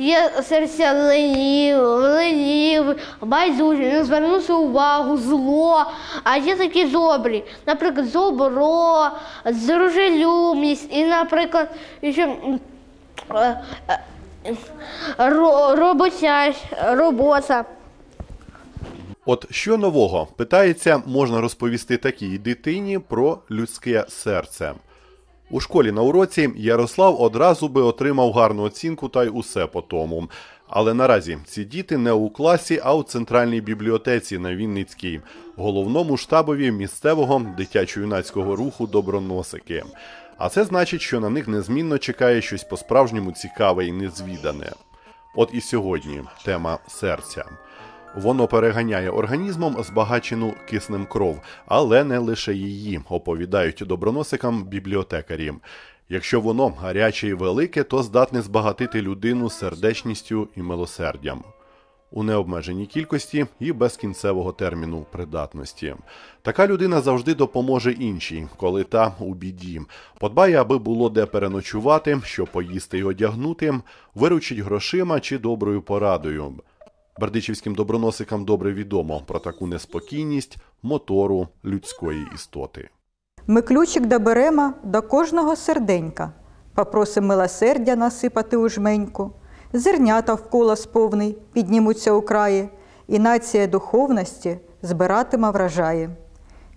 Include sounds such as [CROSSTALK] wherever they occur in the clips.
Є серця ленів, ленів, байдужі, не звернувся увагу, зло. А є такі добрі, наприклад, добро, дружелюбність і, наприклад, ще е, е, ро- роботящ, робота. От що нового питається, можна розповісти такій дитині про людське серце. У школі на уроці Ярослав одразу би отримав гарну оцінку та й усе по тому. Але наразі ці діти не у класі, а у центральній бібліотеці на Вінницькій, головному штабові місцевого дитячо-юнацького руху Доброносики. А це значить, що на них незмінно чекає щось по-справжньому цікаве і незвідане. От і сьогодні тема серця. Воно переганяє організмом збагачену киснем кров, але не лише її, оповідають доброносикам бібліотекарі. Якщо воно гаряче і велике, то здатне збагатити людину сердечністю і милосердям у необмеженій кількості і без кінцевого терміну придатності. Така людина завжди допоможе іншій, коли та у біді. Подбає, аби було де переночувати, що поїсти і одягнути, виручить грошима чи доброю порадою. Бердичівським доброносикам добре відомо про таку неспокійність мотору людської істоти. Ми ключик доберемо до кожного серденька, попросимо милосердя насипати у жменьку, зернята в колос повний піднімуться у краї, і нація духовності збиратиме врожаї.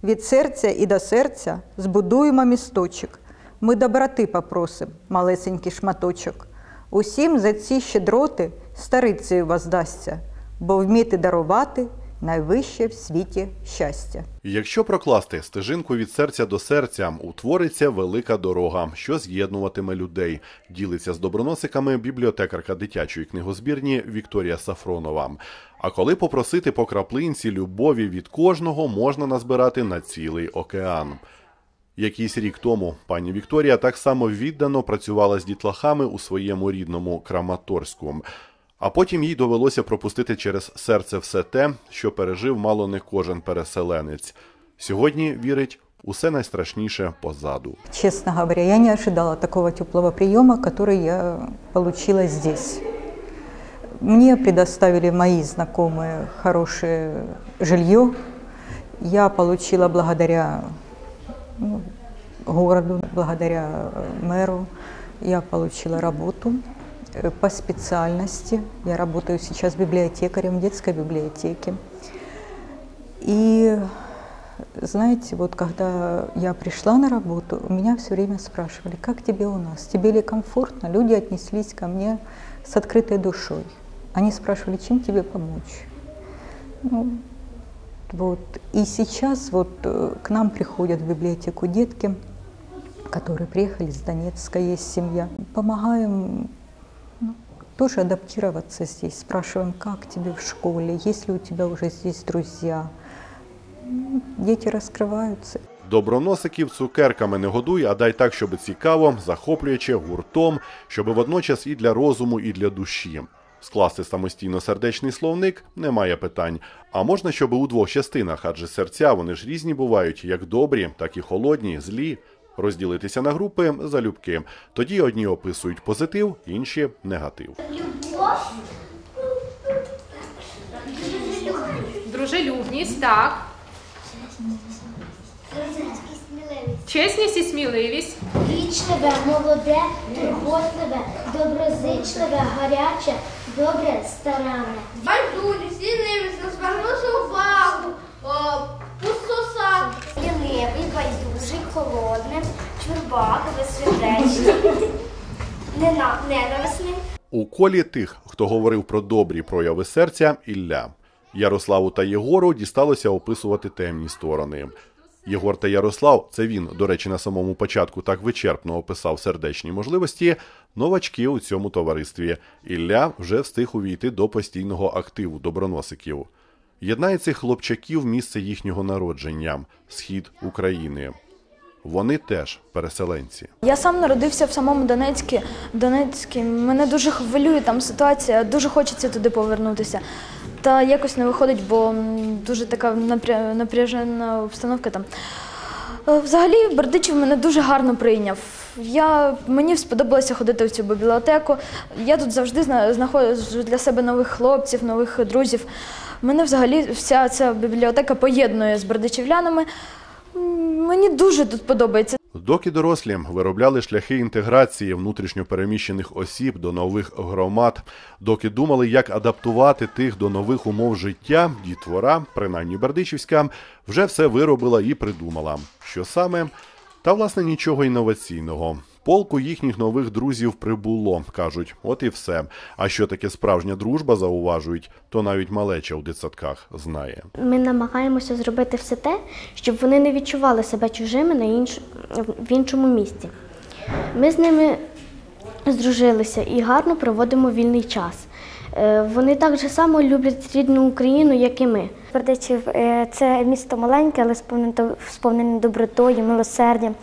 Від серця і до серця збудуємо місточок. Ми доброти попросим, малесенький шматочок. Усім за ці щедроти старицею воздасться, бо вміти дарувати найвище в світі щастя. Якщо прокласти стежинку від серця до серця, утвориться велика дорога, що з'єднуватиме людей. Ділиться з доброносиками бібліотекарка дитячої книгозбірні Вікторія Сафронова. А коли попросити по краплинці любові від кожного, можна назбирати на цілий океан. Якийсь рік тому пані Вікторія так само віддано працювала з дітлахами у своєму рідному Краматорську. А потім їй довелося пропустити через серце все те, що пережив мало не кожен переселенець. Сьогодні вірить, усе найстрашніше позаду. Честно говоря, я не ожидала такого теплого приема, который я получила здесь. Мне предоставили мои знакомые хорошее жилье. Я получила благодаря ну, городу, благодаря э, мэру, я получила работу э, По специальности. Я работаю сейчас библиотекарем в детской библиотеке. И знаете, вот когда я пришла на работу, меня все время спрашивали, как тебе у нас, тебе ли комфортно? Люди отнеслись ко мне с открытой душой. Они спрашивали, чем тебе помочь? Ну, вот. И сейчас вот э, к нам приходят в библиотеку детки, которые приехали с Донецка, есть семья. Помогаем тоже адаптироваться здесь, спрашиваем, как тебе в школе, есть ли у тебя уже здесь друзья. Дети раскрываются. Доброносиків цукерками не годуй, а дай так, щоб цікаво, захоплююче, гуртом, щоб водночас і для розуму, і для душі. Скласти самостійно сердечний словник немає питань. А можна, щоб у двох частинах, адже серця вони ж різні бувають, як добрі, так і холодні, злі. Розділитися на групи залюбки. Тоді одні описують позитив, інші негатив. Дружелюбність, так. Чесність і сміливість. Вічливе, молоде, турботливе, доброзичливе, гаряче, добре, старанне. Байдужість, лінивість, не звернувся увагу, холодний, чурбак, безсердечний, [LAUGHS] ненависний. У колі тих, хто говорив про добрі прояви серця, Ілля. Ярославу та Єгору дісталося описувати темні сторони. Єгор та Ярослав, це він, до речі, на самому початку так вичерпно описав сердечні можливості, новачки у цьому товаристві. Ілля вже встиг увійти до постійного активу доброносиків. Єднає цих хлопчаків місце їхнього народження схід України. Вони теж переселенці. Я сам народився в самому Донецьку. Донецьку. Мене дуже хвилює там ситуація, дуже хочеться туди повернутися. Та якось не виходить, бо дуже така напря- напряжена обстановка там. Е, Взагалі, Бердичів мене дуже гарно прийняв. Я, мені сподобалося ходити в цю бібліотеку. Я тут завжди зна- знаходжу для себе нових хлопців, нових друзів. Мене взагалі вся ця бібліотека поєднує з бердичівлянами. Мені дуже тут подобається. Доки дорослі виробляли шляхи інтеграції внутрішньопереміщених осіб до нових громад, доки думали, як адаптувати тих до нових умов життя, дітвора, принаймні Бердичівська, вже все виробила і придумала. Що саме? Та власне нічого інноваційного. Полку їхніх нових друзів прибуло, кажуть, от і все. А що таке справжня дружба, зауважують, то навіть малеча у дитсадках знає. Ми намагаємося зробити все те, щоб вони не відчували себе чужими на інш... в іншому місці. Ми з ними здружилися і гарно проводимо вільний час. Е, Вони так же само люблять рідну Україну, як і ми. Бердичів е, це місто маленьке, але сповнене, добротою, милосердям.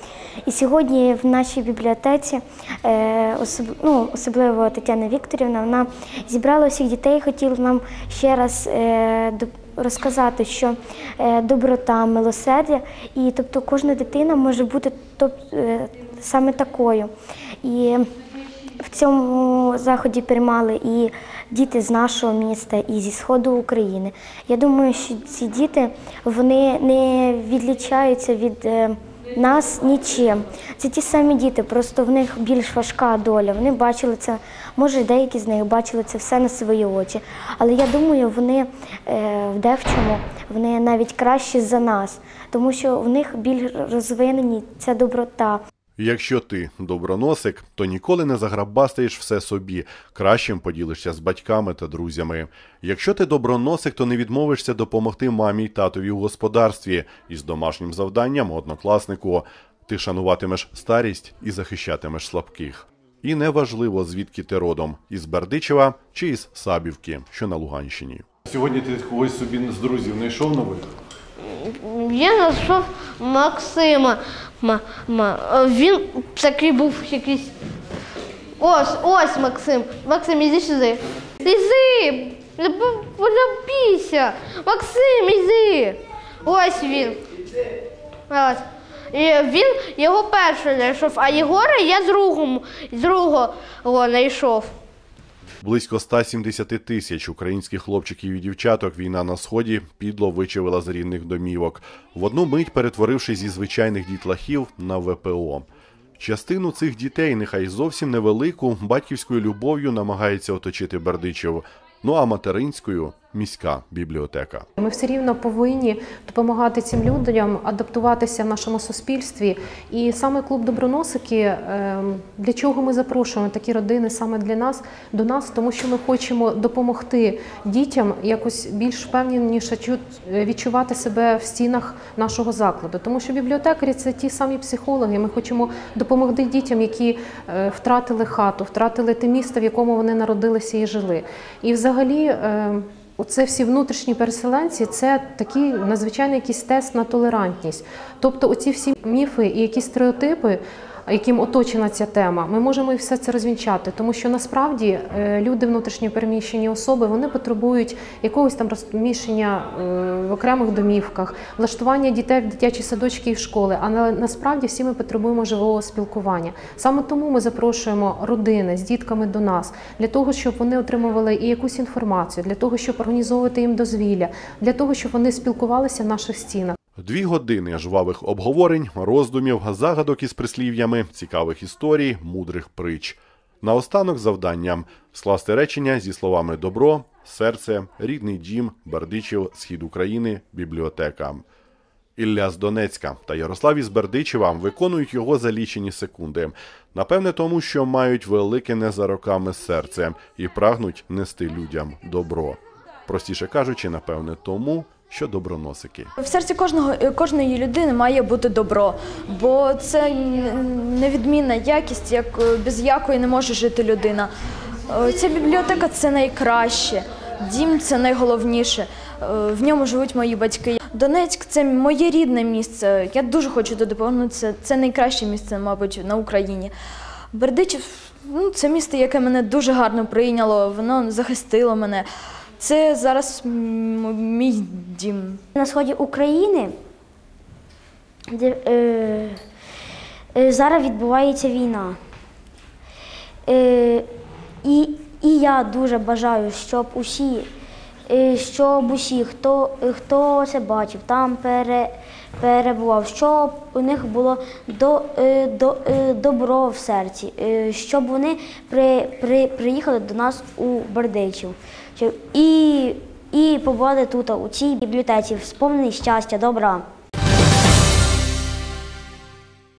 І сьогодні в нашій бібліотеці, е, ну, особливо Тетяна Вікторівна, вона зібрала всіх дітей, хотіла нам ще раз розказати, що доброта, милосердя, і тобто кожна дитина може бути е, саме такою. І цьому заході приймали і діти з нашого міста, і зі сходу України. Я думаю, що ці діти вони не відлічаються від е, нас нічим. Це ті самі діти, просто в них більш важка доля. Вони бачили це, може, деякі з них бачили це все на свої очі. Але я думаю, вони е, в дечому вони навіть кращі за нас, тому що в них більш розвинені ця доброта. Якщо ти доброносик, то ніколи не заграбастаєш все собі, кращим поділишся з батьками та друзями. Якщо ти доброносик, то не відмовишся допомогти мамі й татові у господарстві із домашнім завданням однокласнику. Ти шануватимеш старість і захищатимеш слабких. І неважливо, звідки ти родом із Бердичева чи із Сабівки, що на Луганщині. Сьогодні ти когось собі з друзів знайшов нових? Я знайшов Максима. Ма, ма, він такий був якийсь. Ось, ось Максим. Максим, іди сюди. Іди! Полюбійся! Максим, іди! Ось він. Ось. І він його перший знайшов, а Єгора я другому, другого знайшов. Близько 170 тисяч українських хлопчиків і дівчаток війна на сході підло вичавила з рідних домівок, в одну мить перетворивши зі звичайних дітлахів на ВПО. Частину цих дітей, нехай зовсім невелику, батьківською любов'ю намагається оточити Бердичев, ну а материнською міська бібліотека. Ми все рівно повинні допомагати цим людям адаптуватися в нашому суспільстві. І саме клуб Доброносики, ем, для чого ми запрошуємо такі родини саме для нас до нас, тому що ми хочемо допомогти дітям якось більш впевненіше чу- відчувати себе в стінах нашого закладу. Тому що бібліотекарі це ті самі психологи. Ми хочемо допомогти дітям, які е, втратили хату, втратили те місто, в якому вони народилися і жили. І взагалі. Оце всі внутрішні переселенці це такий надзвичайний якийсь тест на толерантність. Тобто, оці всі міфи і якісь стереотипи, яким оточена ця тема, ми можемо і все це розвінчати, тому що насправді е, люди внутрішньо переміщені особи вони потребують якогось там розміщення е, в окремих домівках, влаштування дітей в дитячі садочки і в школи. А насправді всі ми потребуємо живого спілкування. Саме тому ми запрошуємо родини з дітками до нас для того, щоб вони отримували і якусь інформацію, для того, щоб організовувати їм дозвілля, для того, щоб вони спілкувалися в наших стінах. Дві години жвавих обговорень, роздумів, загадок із прислів'ями, цікавих історій, мудрих притч. Наостанок завданням скласти речення зі словами добро, серце, рідний дім, Бердичів, схід України, бібліотека. Ілля з Донецька та Ярослав із Бердичева виконують його за лічені секунди. Напевне, тому що мають велике не за роками серце і прагнуть нести людям добро. Простіше кажучи, напевне, тому, що доброносики. В серці кожного кожної людини має бути добро, бо це невідмінна якість, як без якої не може жити людина. Е, Ця бібліотека це найкраще, дім це найголовніше. Е, В ньому живуть мої батьки. Донецьк це моє рідне місце. Я дуже хочу туди повернутися. Це найкраще місце, мабуть, на Україні. Бердичів ну, це місто, яке мене дуже гарно прийняло, воно захистило мене. Це зараз мій дім. На сході України де, е, Е, Зараз відбувається війна. Е, І, і я дуже бажаю, щоб усі, е, щоб усі, хто, хто це бачив, там пере, перебував, щоб у них було до, е, до, е, добро в серці, е, щоб вони при, при, приїхали до нас у Бердичів. І, і побували тут, у цій бібліотеці, сповнені щастя, добра.